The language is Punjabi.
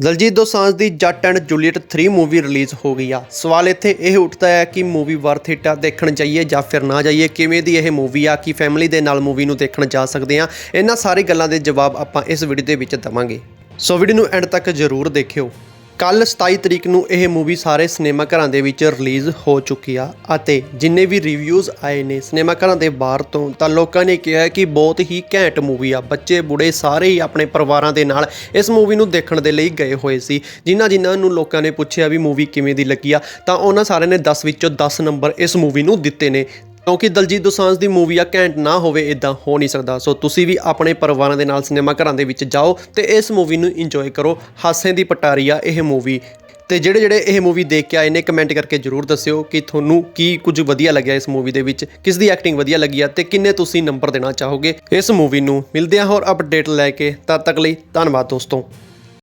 ਦਲਜੀਤ ਦੋਸਾਂਝ ਦੀ ਜੱਟ ਐਂਡ ਜੂਲੀਅਟ 3 ਮੂਵੀ ਰਿਲੀਜ਼ ਹੋ ਗਈ ਆ। ਸਵਾਲ ਇੱਥੇ ਇਹ ਉੱਠਦਾ ਹੈ ਕਿ ਮੂਵੀ ਵਰਥ ਇਟ ਆ ਦੇਖਣ ਜਾਈਏ ਜਾਂ ਫਿਰ ਨਾ ਜਾਈਏ, ਕਿਵੇਂ ਦੀ ਇਹ ਮੂਵੀ ਆ, ਕਿ ਫੈਮਿਲੀ ਦੇ ਨਾਲ ਮੂਵੀ ਨੂੰ ਦੇਖਣ ਜਾ ਸਕਦੇ ਆ? ਇਹਨਾਂ ਸਾਰੀ ਗੱਲਾਂ ਦੇ ਜਵਾਬ ਆਪਾਂ ਇਸ ਵੀਡੀਓ ਦੇ ਵਿੱਚ ਦਵਾਂਗੇ। ਸੋ ਵੀਡੀਓ ਨੂੰ ਐਂਡ ਤੱਕ ਜ਼ਰੂਰ ਦੇਖਿਓ। ਕੱਲ 27 ਤਰੀਕ ਨੂੰ ਇਹ ਮੂਵੀ ਸਾਰੇ ਸਿਨੇਮਾ ਘਰਾਂ ਦੇ ਵਿੱਚ ਰਿਲੀਜ਼ ਹੋ ਚੁੱਕੀ ਆ ਅਤੇ ਜਿੰਨੇ ਵੀ ਰਿਵਿਊਜ਼ ਆਏ ਨੇ ਸਿਨੇਮਾ ਘਰਾਂ ਦੇ ਬਾਹਰ ਤੋਂ, ਤਾਂ ਲੋਕਾਂ ਨੇ ਕਿਹਾ ਕਿ ਬਹੁਤ ਹੀ ਘੈਂਟ ਮੂਵੀ ਆ। ਬੱਚੇ ਬੁੜੇ ਸਾਰੇ ਹੀ ਆਪਣੇ ਪਰਿਵਾਰਾਂ ਦੇ ਨਾਲ ਇਸ ਮੂਵੀ ਨੂੰ ਦੇਖਣ ਦੇ ਲਈ ਗਏ ਹੋਏ ਸੀ। ਜਿਨ੍ਹਾਂ ਜਿਨ੍ਹਾਂ ਨੂੰ ਲੋਕਾਂ ਨੇ ਪੁੱਛਿਆ ਵੀ ਮੂਵੀ ਕਿਵੇਂ ਦੀ ਲੱਗੀ ਆ, ਤਾਂ ਉਹਨਾਂ ਸਾਰਿਆਂ ਨੇ 10 ਵਿੱਚੋਂ 10 ਨੰਬਰ ਇਸ ਮੂਵੀ ਨੂੰ ਦਿੱਤੇ ਨੇ। ਕਿਉਂਕਿ ਦਲਜੀਤ ਦੋਸਾਂਝ ਦੀ ਮੂਵੀ ਆ, ਘੈਂਟ ਨਾ ਹੋਵੇ ਇਦਾਂ ਹੋ ਨਹੀਂ ਸਕਦਾ। ਸੋ ਤੁਸੀਂ ਵੀ ਆਪਣੇ ਪਰਿਵਾਰਾਂ ਦੇ ਨਾਲ ਸਿਨੇਮਾ ਘਰਾਂ ਦੇ ਵਿੱਚ ਜਾਓ ਤੇ ਇਸ ਮੂਵੀ ਨੂੰ ਇੰਜੋਏ ਕਰੋ। ਹਾਸੇ ਦੀ ਪਟਾਰੀ ਆ ਇਹ ਮੂਵੀ ਤੇ ਜਿਹੜੇ ਜਿਹੜੇ ਇਹ ਮੂਵੀ ਦੇਖ ਕੇ ਆਏ ਨੇ ਕਮੈਂਟ ਕਰਕੇ ਜਰੂਰ ਦੱਸਿਓ ਕਿ ਤੁਹਾਨੂੰ ਕੀ ਕੁਝ ਵਧੀਆ ਲੱਗਿਆ ਇਸ ਮੂਵੀ ਦੇ ਵਿੱਚ, ਕਿਸ ਦੀ ਐਕਟਿੰਗ ਵਧੀਆ ਲੱਗੀ ਆ ਤੇ ਕਿੰਨੇ ਤੁਸੀਂ ਨੰਬਰ ਦੇਣਾ ਚਾਹੋਗੇ ਇਸ ਮੂਵੀ ਨੂੰ। ਮਿਲਦੇ ਹਾਂ ਹੋਰ ਅਪਡੇਟ ਲੈ ਕੇ, ਤਦ ਤੱਕ ਲਈ ਧੰਨਵਾਦ ਦੋਸਤੋ।